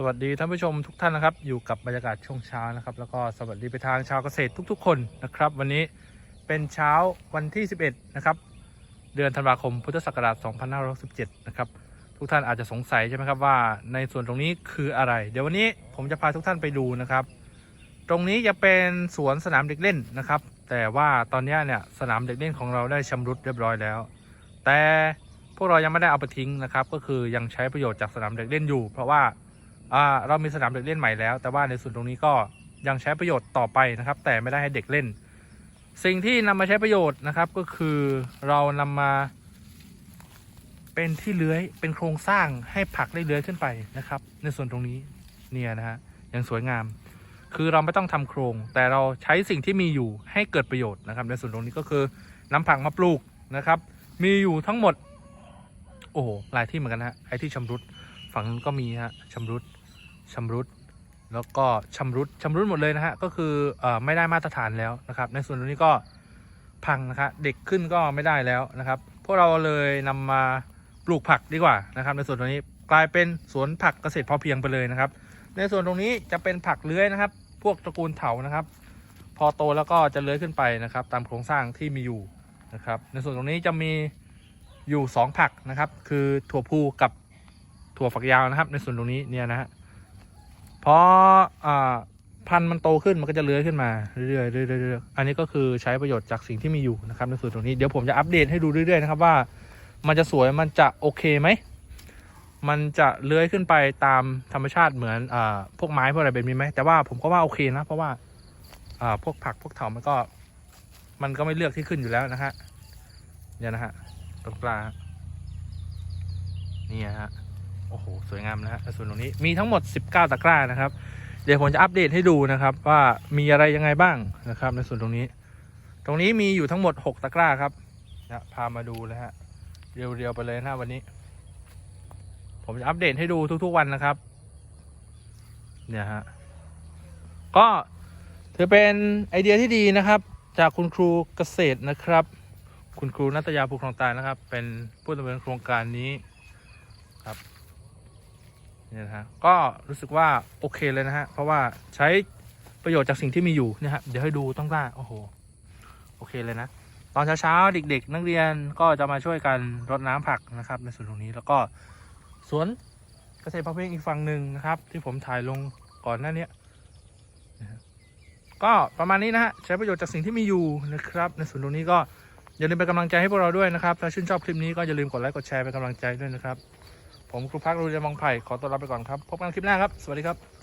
สวัสดีท่านผู้ชมทุกท่านนะครับ อยู่กับบรรยากาศช่วงเช้านะครับ แล้วก็สวัสดีไปทางชาวเกษตรทุก ๆ คนนะครับ วันนี้เป็นเช้าวันที่ 11 นะครับ เดือนธันวาคมพุทธศักราช 2567 นะครับ ทุกท่านอาจจะสงสัยใช่ไหมครับว่าในส่วนตรงนี้คืออะไร เดี๋ยววันนี้ผมจะพาทุกท่านไปดูนะครับ ตรงนี้จะเป็นสวนสนามเด็กเล่นนะครับ แต่ว่าตอนนี้เนี่ยสนามเด็กเล่นของเราได้ชำรุดเรียบร้อยแล้ว แต่พวกเรายังไม่ได้เอาไปทิ้งนะครับ ก็คือยังใช้ประโยชน์จากสนามเด็กเล่นอยู่ เพราะว่าอ่า เรามีสนามเด็กเล่นใหม่แล้ว แต่ว่าในส่วนตรงนี้ก็ยังใช้ประโยชน์ต่อไปนะครับ แต่ไม่ได้ให้เด็กเล่น สิ่งที่นำมาใช้ประโยชน์นะครับ ก็คือเรานำมาเป็นที่เลื้อยเป็นโครงสร้างให้ผักได้เลื้อยขึ้นไปนะครับ ในส่วนตรงนี้เนี่ยนะฮะยังสวยงาม คือเราไม่ต้องทำโครง แต่เราใช้สิ่งที่มีอยู่ให้เกิดประโยชน์นะครับ ในส่วนตรงนี้ก็คือนำผักมาปลูกนะครับ มีอยู่ทั้งหมด โอ้โหหลายที่เหมือนกันฮะไอ้ที่ชำรุดฝั่งนู้นก็มีฮะชำรุด ชำรุด แล้วก็ชำรุดชำรุดหมดเลยนะฮะก็คืออไม่ได้มาตรฐานแล้วนะครับ ในส่วนตรงนี้ก็พังนะครับเด็กขึ้นก็ไม่ได้แล้วนะครับ พวกเราเลยนำมาปลูกผักดีกว่านะครับ ในส่วนตรงนี้กลายเป็นสวนผักเกษตรพอเพียงไปเลยนะครับ ในส่วนตรงนี้จะเป็นผักเลื้อยนะครับ พวกตระกูลเถานะครับ พอโตแล้วก็จะเลื้อยขึ้นไปนะครับ ตามโครงสร้างที่มีอยู่นะครับ ในส่วนตรงนี้จะมีอยู่ 2 ผักนะครับ คือถั่วพูกับถั่วฝักยาวนะครับ ในส่วนตรงนี้เนี่ยนะฮะ เพออ่าพันธุ์มันโตขึ้นมันก็จะเลื้อยขึ้นมาเรื่อยๆเรื่อยๆเรื่อยๆอันนี้ก็คือใช้ประโยชน์จากสิ่งที่มีอยู่นะครับในส่วนตรงนี้เดี๋ยวผมจะอัปเดตให้ดูเรื่อยๆนะครับว่า มันจะสวยมันจะโอเคไหมมันจะเลื้อยขึ้นไปตามธรรมชาติเหมือนอ่าพวกไม้พวกอะไรแบบนี้ไหมแต่ว่าผมก็ว่าโอเคนะเพราะว่าอ่าพวกผักพวกเถามันก็ มันก็ไม่เลือกที่ขึ้นอยู่แล้วนะฮะเนี่ยนะฮะตรงกลางนี่ฮะ โอ้โห สวยงามนะฮะส่วนตรงนี้มีทั้งหมด 19 ตะกร้านะครับ เดี๋ยวผมจะอัปเดตให้ดูนะครับ ว่ามีอะไรยังไงบ้างนะครับ ในส่วนตรงนี้ ตรงนี้มีอยู่ทั้งหมด 6 ตะกร้าครับนะพามาดูเลยฮะเรียวๆไปเลยนะวันนี้ ผมจะอัปเดตให้ดูทุก ๆ วันนะครับ เนี่ยฮะก็ถือเป็นไอเดียที่ดีนะครับ จากคุณครูเกษตรนะครับ คุณครูนัตยาภูคลองตานะครับ เป็นผู้ดำเนินโครงการนี้ครับ เนี่ยนะฮะก็รู้สึกว่าโอเคเลยนะฮะเพราะว่าใช้ประโยชน์จากสิ่งที่มีอยู่เนี่ยฮะเดี๋ยวให้ดูต้องกล้าโอ้โหโอเคเลยนะตอนเช้าๆเด็ก ๆ นักเรียนก็จะมาช่วยกันรดน้ำผักนะครับในส่วนตรงนี้แล้วก็สวนเกษตรพอเพียงอีกฝั่งหนึ่งนะครับ ที่ผมถ่ายลงก่อนหน้านี้ก็ประมาณนี้นะฮะใช้ประโยชน์จากสิ่งที่มีอยู่นะครับในส่วนตรงนี้ก็อย่าลืมเป็นกำลังใจให้พวกเราด้วยนะครับ ถ้าชื่นชอบคลิปนี้ก็อย่าลืมกดไลค์กดแชร์เป็นกำลังใจด้วยนะครับ ผมครูพักรูเรียนมองไผ่ขอตัวลาไปก่อนครับ พบกันคลิปหน้าครับ สวัสดีครับ